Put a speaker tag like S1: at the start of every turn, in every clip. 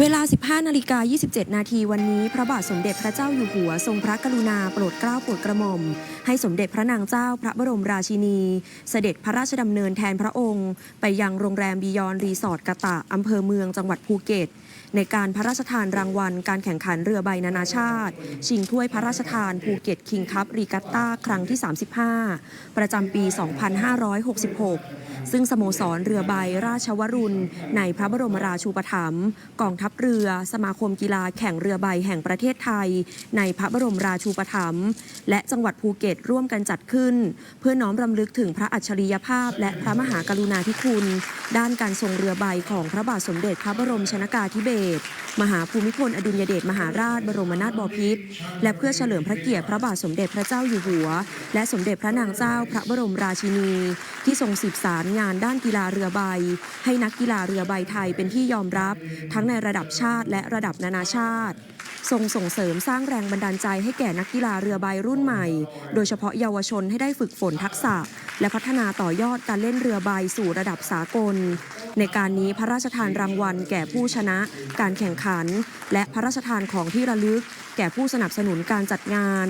S1: เวลา 15 นาฬิกา 27 นาทีวันนี้ พระบาทสมเด็จพระเจ้าอยู่หัว ทรงพระกรุณาโปรดเกล้าโปรดกระหม่อม ให้สมเด็จพระนางเจ้าพระบรมราชินี เสด็จพระราชดำเนินแทนพระองค์ ไปยังโรงแรมบียอนรีสอร์ทกะตะอำเภอเมืองจังหวัดภูเก็ต ในการพระราชทานรางวัล การแข่งขันเรือใบนานาชาติ ชิงถ้วยพระราชทานภูเก็ตคิงคัพรีกัตตาครั้งที่ 35 ประจำปี 2566 ซึ่งสโมสรเรือใบราชวรุณ ในพระบรมราชูปถัมภ์กองทัพเรือ สมาคมกีฬาแข่งเรือใบแห่งประเทศไทย ในพระบรมราชูปถัมภ์และจังหวัดภูเก็ตร่วมกันจัดขึ้น เพื่อน้อมรำลึกถึงพระอัจฉริยภาพ และพระมหากรุณาธิคุณ ด้านการทรงเรือใบของพระบาทสมเด็จพระบรมชนากาธิเบศรมหาภูมิพลอดุลยเดชมหาราชบรมนาถบพิตรและเพื่อเฉลิมพระเกียรติพระบาทสมเด็จพระเจ้าอยู่หัว และสมเด็จพระนางเจ้าพระบรมราชินี ที่ทรงสืบสารงานด้านกีฬาเรือใบ ให้นักกีฬาเรือใบไทยเป็นที่ยอมรับ ทั้งในระดับชาติและระดับนานาชาติ ทรงส่งเสริมสร้างแรงบันดาลใจให้แก่นักกีฬาเรือใบรุ่นใหม่ โดยเฉพาะเยาวชนให้ได้ฝึกฝนทักษะ และพัฒนาต่อยอดการเล่นเรือใบสู่ระดับสากล ในการนี้พระราชทานรางวัลแก่ผู้ชนะ การแข่งขัน และพระราชทานของที่ระลึก แก่ผู้สนับสนุนการจัดงาน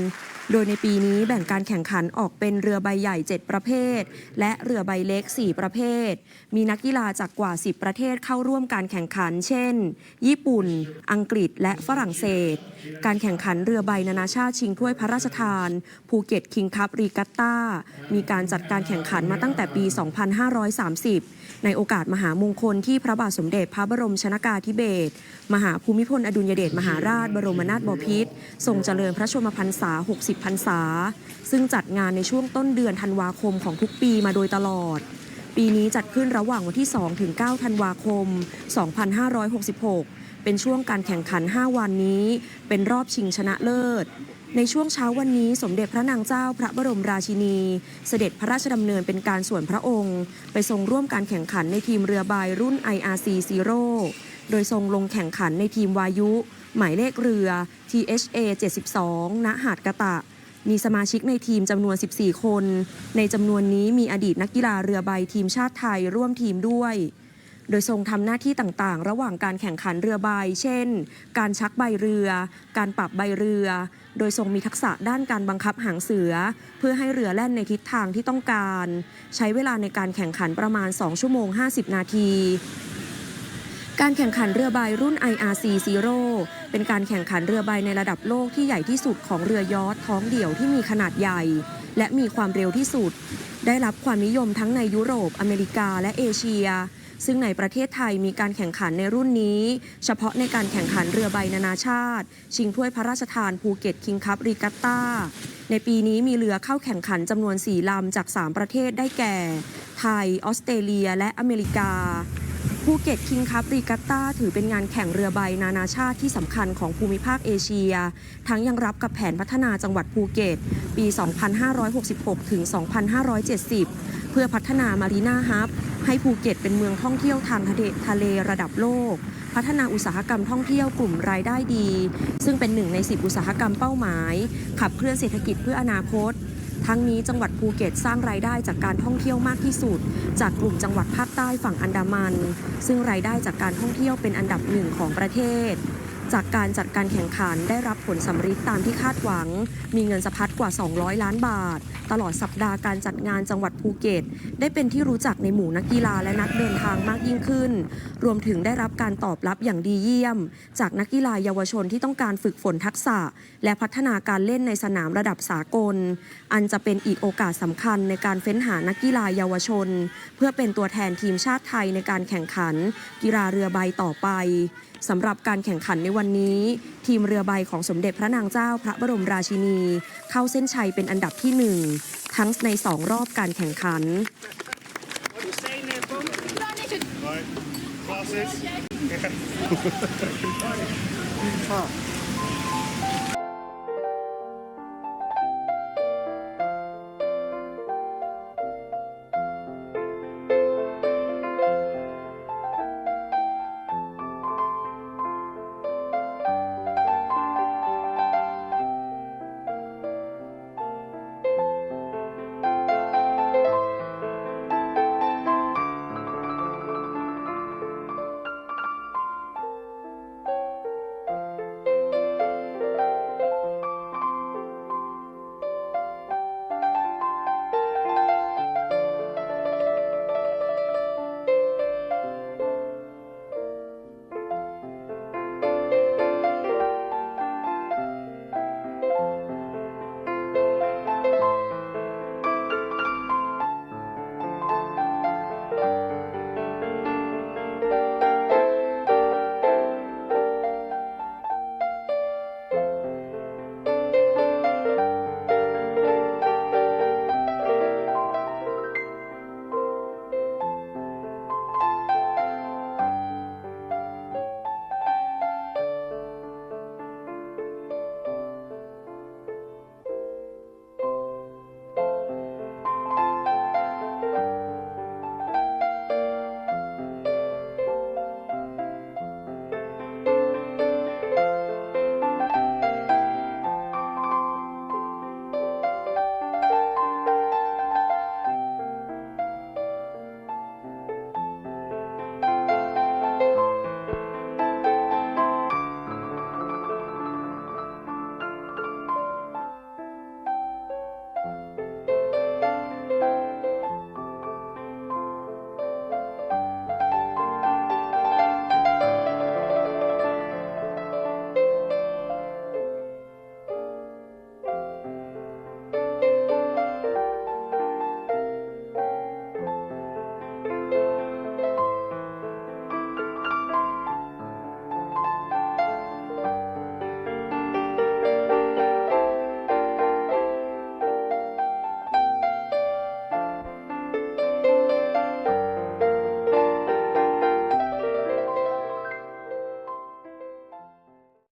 S1: โดยในปีนี้แบ่งการแข่งขันออกเป็นเรือใบใหญ่ 7 ประเภท และเรือใบเล็ก 4 ประเภท มีนักกีฬาจากกว่า 10 ประเทศเข้าร่วมการแข่งขัน เช่น ญี่ปุ่น อังกฤษ และฝรั่งเศส การแข่งขันเรือใบนานาชาติชิงถ้วยพระราชทาน ภูเก็ตคิงคัพรีกัตตามีการจัดการแข่งขันมาตั้งแต่ปี 2530 ในโอกาสมหามงคลที่พระบาทสมเด็จพระบรมชนากาธิเบศรมหาภูมิพลอดุลยเดชมหาราชบรมนาถบพิตรทรงเจริญพระชนมพรรษา 60พรรษา ซึ่งจัดงานในช่วงต้นเดือนธันวาคมของทุกปีมาโดยตลอด ปีนี้จัดขึ้นระหว่างวันที่ 2 ถึง 9 ธันวาคม 2566 เป็นช่วงการแข่งขัน 5 วันนี้ เป็นรอบชิงชนะเลิศ ในช่วงเช้าวันนี้สมเด็จพระนางเจ้าพระบรมราชินี เสด็จพระราชดำเนินเป็นการส่วนพระองค์ ไปทรงร่วมการแข่งขันในทีมเรือใบรุ่น IRC Zero โดยทรงลงแข่งขันในทีมวายุ หมายเลขเรือ THA 72 ณ หาดกะตะ มีสมาชิกในทีมจำนวน 14 คน ในจำนวนนี้มีอดีตนักกีฬาเรือใบทีมชาติไทยร่วมทีมด้วย โดยทรงทำหน้าที่ต่างๆ ระหว่างการแข่งขันเรือใบ เช่น การชักใบเรือ การปรับใบเรือ โดยทรงมีทักษะด้านการบังคับหางเสือ เพื่อให้เรือแล่นในทิศทางที่ต้องการ ใช้เวลาในการแข่งขันประมาณ 2 ชั่วโมง 50 นาที การแข่งขันเรือใบรุ่น IRC Zero เป็นการแข่งขันเรือใบในระดับโลกที่ใหญ่ที่สุดของเรือยอทท้องเดี่ยวที่มีขนาดใหญ่ และมีความเร็วที่สุด ได้รับความนิยมทั้งในยุโรป อเมริกาและเอเชีย ซึ่งในประเทศไทยมีการแข่งขันในรุ่นนี้ เฉพาะในการแข่งขันเรือใบนานาชาติ ชิงถ้วยพระราชทานภูเก็ตคิงคัพรีกัตตาในปีนี้มีเรือเข้าแข่งขันจำนวน4ลำจาก 3 ประเทศได้แก่ ไทย ออสเตรเลีย และอเมริกา ภูเก็ตคิงคัพรีกัตตาถือเป็นงานแข่งเรือใบนานาชาติที่สำคัญของภูมิภาคเอเชีย ทั้งยังรับกับแผนพัฒนาจังหวัดภูเก็ต ปี 2566 ถึง 2570 เพื่อพัฒนามารีนาฮับ ให้ภูเก็ตเป็นเมืองท่องเที่ยวทางทะเลทะเลระดับโลก พัฒนาอุตสาหกรรมท่องเที่ยวกลุ่มรายได้ดี ซึ่งเป็นหนึ่งใน 10 อุตสาหกรรมเป้าหมาย ขับเคลื่อนเศรษฐกิจเพื่ออนาคต ทั้งนี้จังหวัดภูเก็ตสร้างรายได้จากการท่องเที่ยวมากที่สุด จากกลุ่มจังหวัดภาคใต้ฝั่งอันดามัน ซึ่งรายได้จากการท่องเที่ยวเป็นอันดับหนึ่งของประเทศ จากการจัดการแข่งขันได้รับผลสำฤทธิ์ตามที่คาดหวัง มีเงินสะพัดกว่า 200 ล้านบาท ตลอดสัปดาห์การจัดงานจังหวัดภูเก็ต ได้เป็นที่รู้จักในหมู่นักกีฬาและนักเดินทางมากยิ่งขึ้น รวมถึงได้รับการตอบรับอย่างดีเยี่ยม จากนักกีฬาเยาวชนที่ต้องการฝึกฝนทักษะ และพัฒนาการเล่นในสนามระดับสากล อันจะเป็นอีกโอกาสสำคัญในการเฟ้นหานักกีฬาเยาวชน เพื่อเป็นตัวแทนทีมชาติไทยในการแข่งขัน กีฬาเรือใบต่อไป สำหรับการแข่งขันในวันนี้ ทีมเรือใบของสมเด็จพระนางเจ้าพระบรมราชินี เข้าเส้นชัยเป็นอันดับที่หนึ่งทั้งในสองรอบการแข่งขัน
S2: Classes.
S3: ชอบ